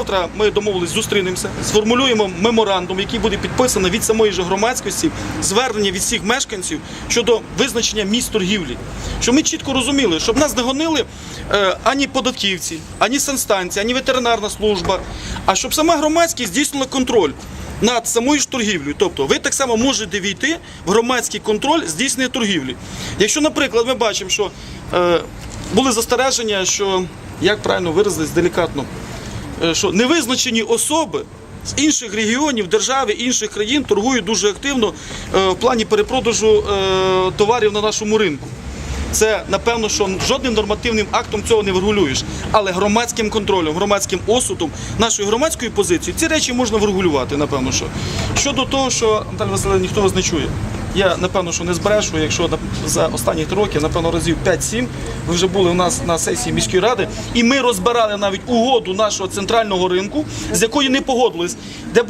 Завтра ми домовились, зустрінемося, сформулюємо меморандум, який буде підписаний від самої ж громадськості, звернення від всіх мешканців щодо визначення місць торгівлі. Щоб ми чітко розуміли, щоб нас не гонили е, ані податківці, ані санстанція, ані ветеринарна служба, а щоб сама громадськість здійснила контроль. Над самою ж торгівлею. Тобто ви так само можете війти в громадський контроль здійснення торгівлі. Якщо, наприклад, ми бачимо, що е, були застереження, що як правильно виразитись делікатно, що невизначені особи з інших регіонів, держави, інших країн торгують дуже активно е, в плані перепродажу е, товарів на нашому ринку. Це напевно, що жодним нормативним актом цього не врегулюєш, але громадським контролем, громадським осудом нашої громадської позиції ці речі можна врегулювати. Напевно, що щодо того, що Наталя Васильовна, ніхто вас не чує. Я напевно, що не збрешу, якщо за останні три роки, напевно, разів 5-7 ви вже були у нас на сесії міської ради, і ми розбирали навіть угоду нашого центрального ринку, з якою не погодились, де